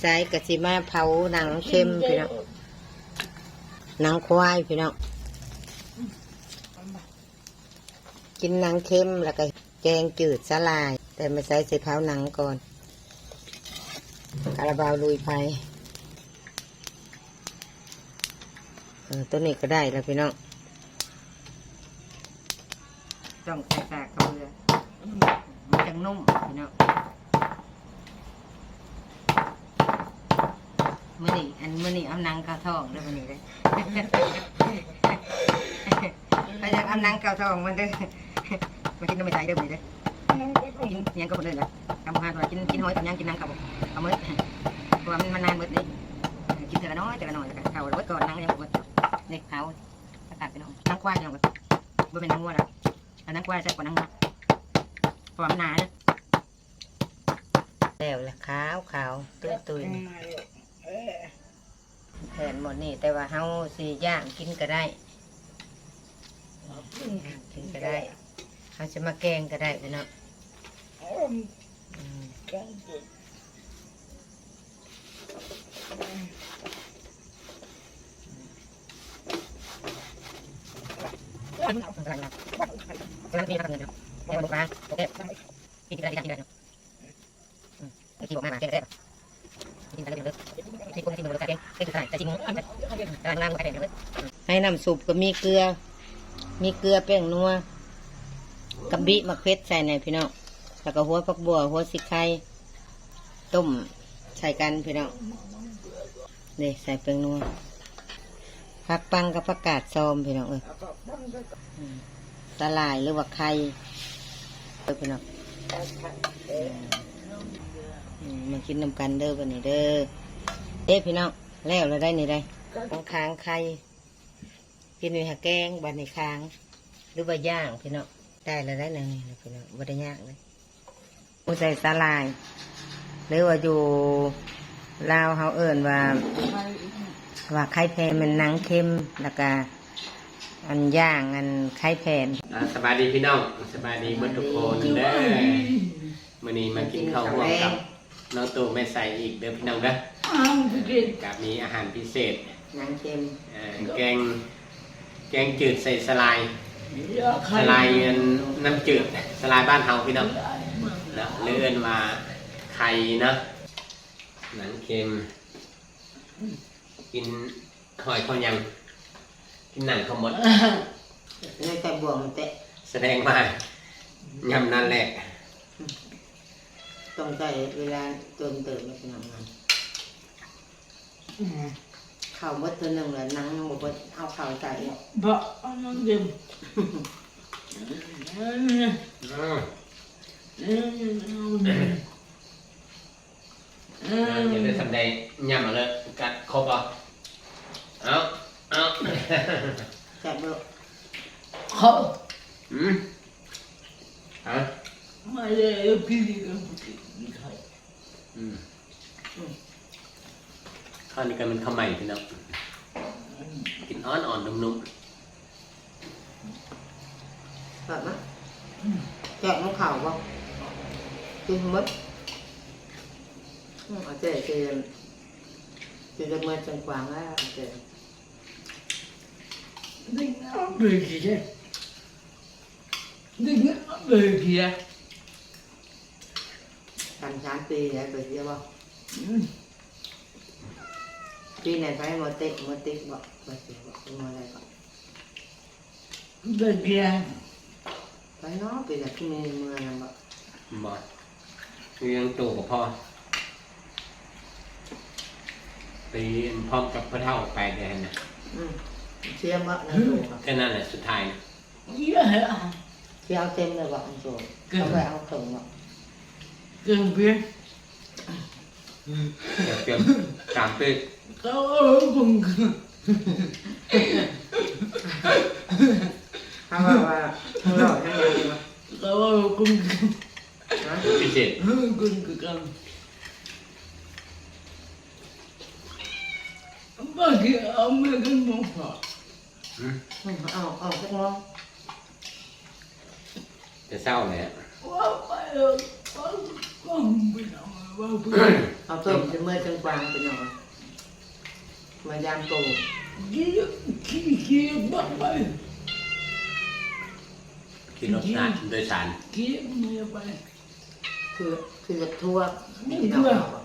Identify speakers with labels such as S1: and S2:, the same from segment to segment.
S1: ใส่กะสิมาเผาหนังเค็มพี่น้องหนังควายพี่น้องกินหนังเค็มแล้วก็แกงจืดสลาย แต่ไม่ใส่ใส่เผาหนังก่อนคาราบาวลุยไปออตัวนี้ก็ได้แล้วพี่น้องต้องใส่กากเขาเลยมันจังนุ่มพี่น้อง มื่อนี้อันมื่อนี้เอานังเกาทองแล้วมื่อนี้เลยไปจากเอานังเกาทองมันเด้อมากินน้ำไม่ใส่เด้อมื่อนี้เด้อกินยังก็คนเดินละทำงานว่ากินกินหอยกับยังกินนังกับเอามือเพราะว่ามันมันนานมืดนี่กินแต่ละน้อยแต่ละน้อยแล้วก็เอาไว้ก่อนนังยังบ่เด็กเผาประกาศไปน้องนังควายยังบ่บ่เป็นนังวัวละอันนังควายแซ่บกว่านังวัวพราะว่ามนหนานะแล้วละขาวขาวตุ้ยตุ้ย แผนหมดนี่แต่ว่าเฮาสีย่างกินก็ได้กินก็ได้เฮาจะมาแกงก็ได้พี่เนาะอืมกำลังกำลังกำลังกินกำลังเงินเนาะแม่บอกว่าโอเคกินก็ได้กินก็ได้เนาะอืมไอ้ที่บอกมาแกงก็ได้กินก็ได้กินเลย ที่คนที่มึงรู้จักแต่จริงมึงกำลังนั่งมึงแกงเลยให้น้ำซุปก็มีเกลือ มีเกลือแป้งนัวกะบบิมะเขือใส่ในพี่น้องแล้วก็หัวผักบัวหัวสิไข่ต้มใส่กันพี่น้องนี่ใส่แป้งนัวผักปังกับผักกาดซอมพี่น้องเอ้ยอืมสลายหรือว่าไข่เอ้ยพี่น้องมมากินน้ำกันเด้อวันนี้เด้อเอ๊ะพี่น้อง แล้วเราได้นี่ได้ของค้างไข่กินในหักแกงบานในค้างหรือว่าย่างพี่น้องได้แล้วได้แล้วนี่นะพี่น้องบ่ได้ย่างเลยหมูใส่สลาย หรือว่าอยู่ลาวเฮาเอิ้นว่า ว่าไข่แพนมันหนังเค็มแล้วก็อันย่างอันไข่แพน
S2: อ่าสบายดีพี่น้องสบายดีเมื่อทุกคนเด้อมื่อนี้มากินข้าวร่วมกับน้องตู่แม่ใส่อีกเด้อพี่น้องเด้อ กับมีอาหารพิเศษ
S1: หนังเค็ม
S2: อ่าแกง แกงจืดใส่สลาย สลายเงินน้ำจืด สลายบ้านเฮาพี่น้องนะเลื่อนมาไข่เนาะหนังเค็ม กินหอยเขายัง กินหนังเขาหมด
S1: นี่ใส่บวงมันเตะ
S2: แสดงว่ายำนั่นแหละ
S1: ต้องใส่เวลาเติมเติมไม่เป็นยังไง ข้าวมดตัวหนึ่งแล้วหนังยังบอกว่าเอาข้าวใส่
S3: Ba, anam dem.
S2: อืมอย่าได้ทำได้ยำมาเลยกัดครบอะเอาเอา
S1: แซ่บเด้อ
S3: Ha,
S2: อืมฮะ
S3: maya yapayım.
S2: อืม ข้าวนี้ก็เป็นข้าวใหม่พี่น้องกินอ่อนอ่อนๆนุ่ม
S1: แซ่บนะแซ่บน้ำข้าวบ่กินมดอืมเอาเจ๊เจ๊เจ๊จะเมื่อจังกวางแล้วเจ๊
S3: Dinle bölgeye. Dinle bölgeye.
S1: กันสามปีแล้วเปิดเยอะบ่ ปีไหนไปหมดเตะหมติ๊กบ่บ่เสียบ่เป็นมออะไรบ่
S3: Bölgeye.
S1: ไปเนาะปีละที่มีเมืองนั่นบ่
S2: ๆบอกคือยังตู่กับพ่อไปพร้อมกับพระเท่าไปเดือนนะ
S1: อืมเชียร์บ่นั่นโตครับ
S2: แค่นั้นแหละสุดท้ายนะ
S3: Ya,
S1: เชียร์เอาเต็มเลยบ่อันโตเอาไปเอาถึงบ่
S3: gambir.
S2: เดี๋ยวเตรียมสามปี
S3: Kavurgun.
S1: ถ้าว่าว่าข้างนอกนั่นยังบ่
S3: Kavurgun.
S1: ฮะ
S2: พิเศษ
S3: Gun kan. Bak ya, Amerikan mutfağı.
S2: อืม
S1: อืมเอาเอาสักมอง
S2: จะเศร้าเลยอะ
S3: Vallahi bak, bak, bak, บ่เพื่อน
S1: เอาต้มจะเมื่อจังกวางเป็นหยัง มายามตู
S3: ขี้ขี้ขี้บ้าไป
S2: ขี่รถสารโดยสาร
S3: ขี้ไม่ไป
S1: คือคือรถทัวร์ที่เราเอาอะ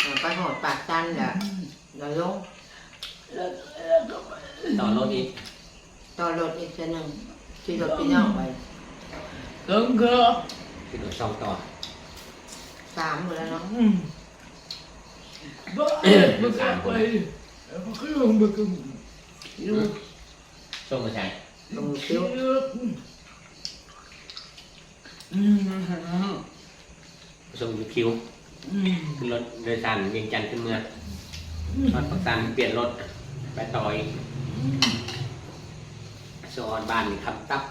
S1: เอาไปหอดปากจันเดี๋ยวเราลง
S3: แล้วแล้วก็ไป
S2: ต่อรถอีก
S1: ต่อรถอีกเส้นหนึ่งที่รถพี่น้องไป
S3: กังก็
S2: ขี่รถสองต่อ
S1: สามหมดแล้วเนาะ
S3: อื มบ้าไม่กล้าไปแล้วก็ลงไปกันอยู่
S2: ส่งมาใช้
S1: ตรงคิ้ว
S3: อืม
S2: ส่งอยู่คิว
S3: อืม
S2: ขึ้นรถโดยสารเวียงจันทร์ขึ้นเมืองรถปักสันเปลี่ยนรถไปต่ออีกสออนบ้านนี่คำตับ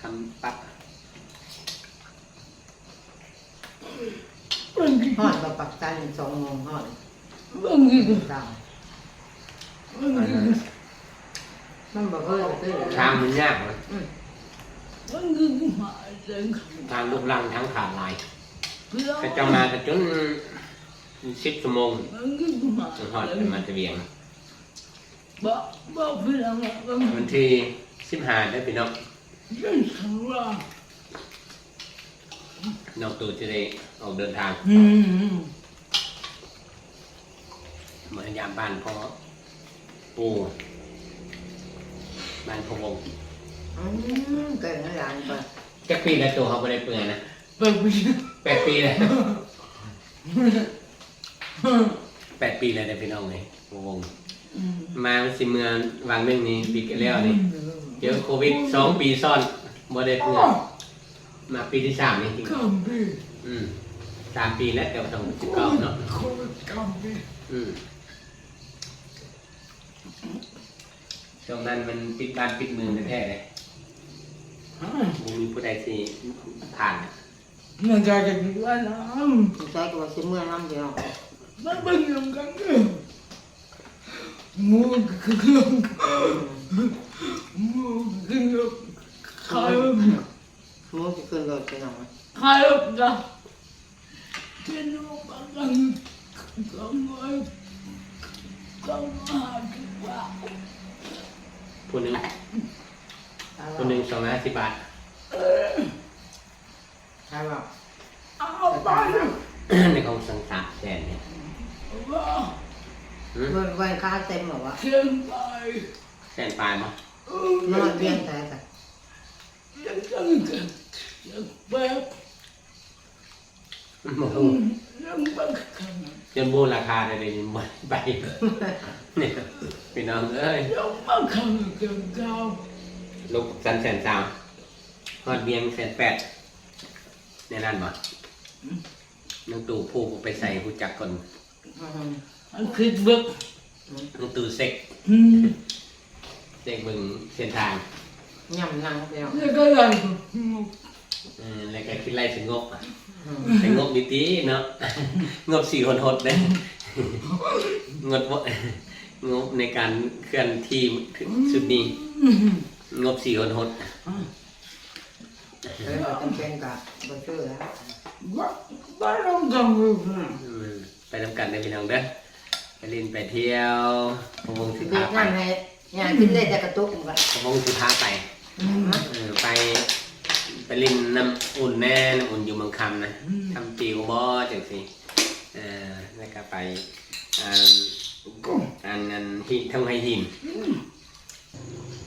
S2: คำตับ
S3: บางที
S1: หอดมาปากจันสองโมงหอด
S3: บางที
S1: สา มันบอกเออเออ
S2: ทางมันยากนะ
S3: บางทีมาเดิน
S2: ทางลูกลังทั้งขาดลายก็จะมากันจนสิบชั่วโมงจนหอดเป็นมาตะเวียง
S3: บ้าบ้าเพื่อนบาง
S2: วันที่สิบห้าได้พี่น้อง
S3: ทีสังว่า
S2: น้องตูจะได้ออกเดินทาง
S3: อืม
S2: มายามบ้านพ่อปู่บ้านพ่อวง
S1: อืมเกิดอะไรไป
S2: จักปีแล้วตัวเขาไม่ได้เปลือยนะ
S3: บางที
S2: แปดปีเลยแปดปีเลยเด้อพี่น้องเลยพ่อวง
S3: อืม
S2: มาสิเมืองวางเรื่องนี้ปีกันแล้วนี่เจอโควิดสองปีซ้อนบ่ได้เปลือยมาปีที่สามนี่จริง
S3: กำปี
S2: อืมสามปีแล้วแต่ว่าต้องสิบเก้าเนาะ
S3: โคตรกำปี
S2: อืม ช่วงนั้นมันปิดบ้านปิดเมืองแท้ๆเลย
S3: ฮะ
S2: บ่มีผู้ใดสิผ่านอะ
S3: น่าจะจะมีว่าน้ำ
S1: สงสัยก็ว่าสิเมื่อน้ำเดียว
S3: มันเป็นยังไงกันมูคือคือมูคือขาย
S1: มูจะขึ้นรถไปหน่อย
S3: ขายจ้ะเป็นรูปอะไรก็ไม่ ก็มาดีกว่า
S2: ผู้หนึ่งผู้หนึ่งสองร้อยห้าสิบบาท
S1: ใช่ป่ะ
S3: เอาไป
S2: ในของสังสารแสนเนี่ย
S3: ว่า
S2: หืม
S1: เงินไว้ค่าเต็มหรอวะ
S3: เขียนไป
S2: แสนปลายมั้ง
S3: เออน
S1: อนเพียงแต่แต่
S3: ยังยังยังแบบ
S2: โอ้โห
S3: ยังแบบขนาด
S2: จนบูราคาได้เลยนี่หมดไปเนี่ยพี่น้องเอ้ย
S3: ยังแบบขนาดยังเก่า
S2: ลูกสันแสนสามฮอดเบียงแสนแปดในนั้นบ่น้องตู่ผู้ไปใส่ผู้จักก่อน
S3: อันคิดบึก
S2: น้องตู่เซ็กเซ็กเบิ่งเส้นทาง
S1: ย่ำนั่งไปหน่อย
S3: แล้วก็ยัง
S2: เออ แล้วก็คิดไล่สงบอะแต่งบดีตีเนาะงบสี่คนหดเลยงดบ่งบในการเคลื่อนที่ถึงสุดนี้งบสี่คนหด
S1: เออจำเป็นกับบนชื่อแล้ว
S3: ว่าบ้านเราทำอยู่นะ
S2: อืมไปทำกันได้พี่น้องเด้อไปเล่นไปเที่ยวพะวงสิ
S1: เด็
S2: พากไป
S1: นั่นไงงานขึ้นได้แต่กระตุกมันก็
S2: พะวงสิพาไปเออไปไปเล่นน้ำอุ่นแน่น้ำอุ่นอยู่เมืองคำนะทำปิวบอจังสิเออแล้วก็ไปอ่าอันนั้นที่ทำให้หิน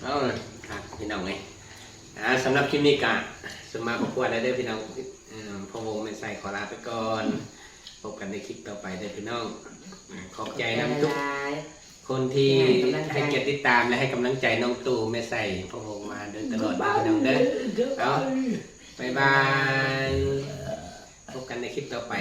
S2: เอาครับพี่น้องเลยอ่าสำหรับคลิปนี้กะสมมาขอบคุณได้เด้อพี่น้องเอ่อพะวงไม่ใส่ขอลาไปก่อน พบกันในคลิปต่อไปเด้อพี่น้องอ่าขอบใจนะทุก คนที่ให้เกียรติติดตามและให้กำลังใจน้องตู่แม่ใส่พระองค์มาโดยตลอดนะ
S3: บ้าน
S2: พี่น้องเด้อ
S3: เด้อ
S2: บ๊ายบาย พบกันในคลิปต่อไป